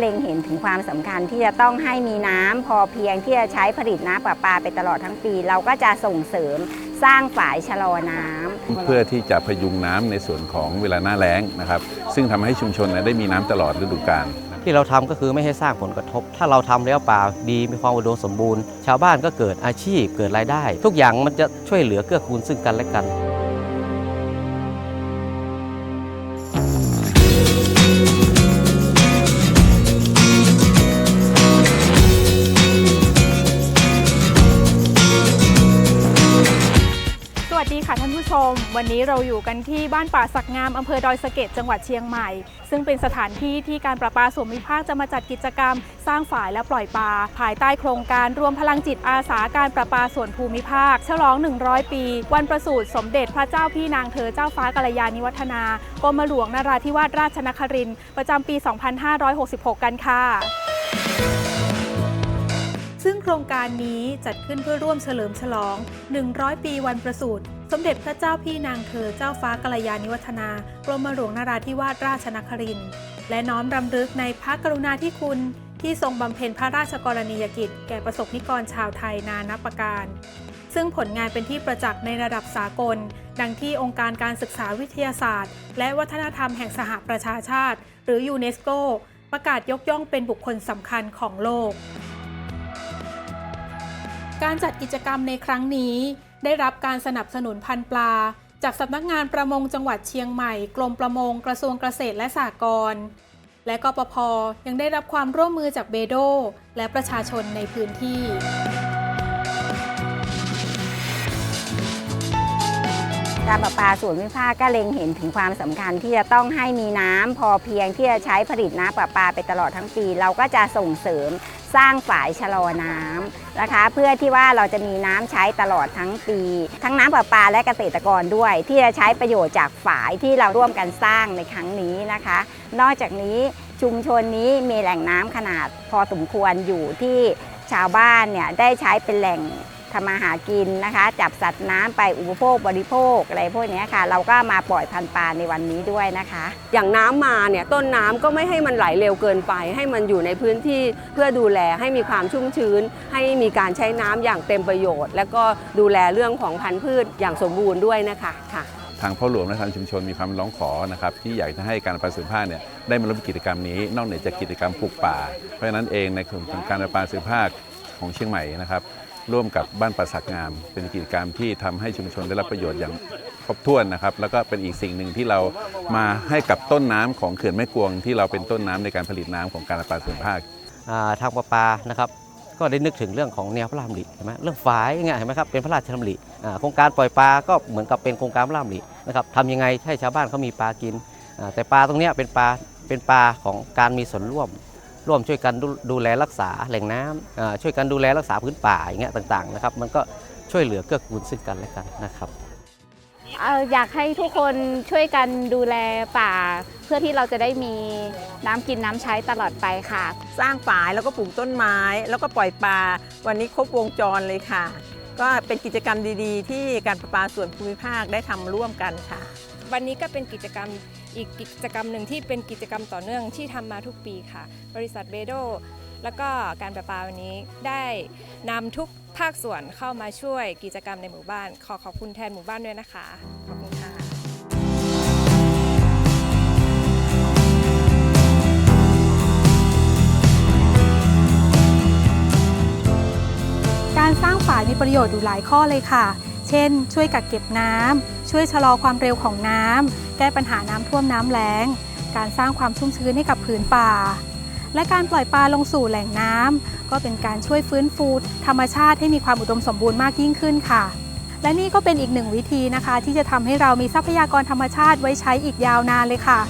เล็งเห็นถึงความสำคัญที่จะต้องให้มีน้ำพอเพียงที่จะใช้ผลิตน้ำประปาไปตลอดทั้งปี เราก็จะส่งเสริมสร้างฝายชะลอน้ำเพื่อที่จะพยุงน้ำในส่วนของเวลาหน้าแล้งนะครับซึ่งทำให้ชุมชนเนี่ยได้มีน้ำตลอดฤดูกาลที่เราทำก็คือไม่ให้สร้างผลกระทบ ถ้าเราทำแล้วป่าดีมีความอุดมสมบูรณ์ ชาวบ้านก็เกิดอาชีพเกิดรายได้ ทุกอย่างมันจะช่วยเหลือเกื้อกูลซึ่งกันและกัน วัสดีค่ะท่านผู้ชม วันนี้เราอยู่กันที่บ้านป่าสักงามอำเภอดอยสะเก็ดจังหวัดเชียงใหม่ ซึ่งเป็นสถานที่ที่การประปาส่วนภูมิภาคจะมาจัดกิจกรรม สร้างฝายและปล่อยปลาภายใต้โครงการรวมพลังจิตอาสาการประปาส่วนภูมิภาค ฉลอง 100 ปี วันประสูติสมเด็จพระเจ้าพี่นางเธอเจ้าฟ้ากัลยาณิวัฒนากรมหลวงนราธิวาสราชนครินทร์ประจำปี 2566 กันค่ะ ซึ่งโครงการนี้จัดขึ้นเพื่อร่วมเฉลิมฉลอง 100 ปีวันประสูติ สมเด็จพระเจ้าพี่นางเธอเจ้าฟ้ากัลยาณิวัฒนากรมหลวงนราธิวาสราชนครินทร์และน้อมรำลึกในพระกรุณาธิคุณที่ทรงบำเพ็ญพระราชกรณียกิจ แก่ประสบนิกรชาวไทยนานับประการ ซึ่งผลงานเป็นที่ประจักษ์ในระดับสากล ดังที่องค์การการศึกษาวิทยาศาสตร์ และวัฒนธรรมแห่งสหประชาชาติ หรือยูเนสโก ประกาศยกย่องเป็นบุคคลสำคัญของโลก การจัดกิจกรรมในครั้งนี้ ได้รับการสนับสนุนพันปลา จากสำนักงานประมงจังหวัดเชียงใหม่ กรมประมงกระทรวงเกษตรและสหกรณ์และกปพยังได้รับความร่วมมือจากเบโด และประชาชนในพื้นที่การประปาส่วนภูมิภาคก็เล็งเห็นถึงความสำคัญที่จะต้องให้มีน้ำพอเพียงที่จะใช้ผลิตน้ำประปาไปตลอดทั้งปี เราก็จะส่งเสริม สร้างฝายชะลอน้ำนะคะ เพื่อที่ว่าเราจะมีน้ำใช้ตลอดทั้งปี ทั้งน้ำประปาและเกษตรกรด้วย ที่จะใช้ประโยชน์จากฝายที่เราร่วมกันสร้างในครั้งนี้นะคะ นอกจากนี้ชุมชนนี้มีแหล่งน้ำขนาดพอสมควรอยู่ที่ชาวบ้านเนี่ยได้ใช้เป็นแหล่ง ทำมาหากินนะคะ จับสัตว์น้ำไปอุปโภคบริโภคอะไรพวกเนี้ยค่ะ เราก็มาปล่อยพันธุ์ปลาในวันนี้ด้วยนะคะ อย่างน้ำมาเนี่ยต้นน้ำก็ไม่ให้มันไหลเร็วเกินไป ให้มันอยู่ในพื้นที่เพื่อดูแลให้มีความชุ่มชื้น ให้มีการใช้น้ำอย่างเต็มประโยชน์ แล้วก็ดูแลเรื่องของพันธุ์พืชอย่างสมบูรณ์ด้วยนะคะค่ะทางพ่อหลวงและทางชุมชนมีความร้องขอนะครับที่อยากจะให้การประปาส่วนภูมิภาคเนี่ยได้มาร่วมกิจกรรมนี้ นอกเหนือจากกิจกรรมปลูกป่า เพราะฉะนั้นเองในกลุ่มของการประปาส่วนภูมิภาคของเชียงใหม่นะครับ ร่วมกับบ้านป่าสักงาม เป็นกิจกรรมที่ทำให้ชุมชนได้รับประโยชน์อย่างครบถ้วนนะครับ แล้วก็เป็นอีกสิ่งหนึ่งที่เรามาให้กับต้นน้ำของเขื่อนแม่กวง ที่เราเป็นต้นน้ำในการผลิตน้ำของการประปาส่วนภูมิภาคทางประปานะครับก็ได้นึกถึงเรื่องของแนวพระราชดำริเห็นไหมเรื่องฝายย่างเงี้ยเห็นไหมครับเป็นพระราชดำริโครงการปล่อยปลาก็เหมือนกับเป็นโครงการพระราชดำรินะครับทำยังไงให้ชาวบ้านเขามีปลากิน แต่ปลาตรงนี้เป็นปลาเป็นปลาของการมีส่วนร่วม ร่วมช่วยกันดูดูแลรักษาแหล่งน้ำช่วยกันดูแลรักษาพื้นป่าอย่างเงี้ยต่างๆนะครับมันก็ช่วยเหลือเกื้อกูลซึ่งกันและกันนะครับอยากให้ทุกคนช่วยกันดูแลป่า เพื่อที่เราจะได้มีน้ำกินน้ำใช้ตลอดไปค่ะ สร้างฝายแล้วก็ปลูกต้นไม้ แล้วก็ปล่อยปลาวันนี้ครบวงจรเลยค่ะ ก็เป็นกิจกรรมดีๆ ที่การประปาส่วนภูมิภาคได้ทำร่วมกันค่ะ วันนี้ก็เป็นกิจกรรมอีกกิจกรรมหนึ่งที่เป็นกิจกรรมต่อเนื่องที่ทำมาทุกปีค่ะ บริษัทเบโดแล้วก็การประปาวันนี้ได้นำทุกภาคส่วนเข้ามาช่วยกิจกรรมในหมู่บ้าน ขอขอบคุณแทนหมู่บ้านด้วยนะคะ ขอบคุณค่ะการสร้างฝายมีประโยชน์อยู่หลายข้อเลยค่ะ เช่น ช่วยกักเก็บน้ำช่วยชะลอความเร็วของน้ำแก้ปัญหาน้ำท่วมน้ำแล้ง การสร้างความชุ่มชื้นให้กับผืนป่า และการปล่อยปลาลงสู่แหล่งน้ำก็เป็นการช่วยฟื้นฟู ธรรมชาติให้มีความอุดมสมบูรณ์มากยิ่งขึ้นค่ะ และนี่ก็เป็นอีกหนึ่งวิธีนะคะ ที่จะทำให้เรามีทรัพยากรธรรมชาติไว้ใช้อีกยาวนานเลยค่ะ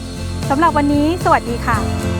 สำหรับวันนี้ สวัสดีค่ะ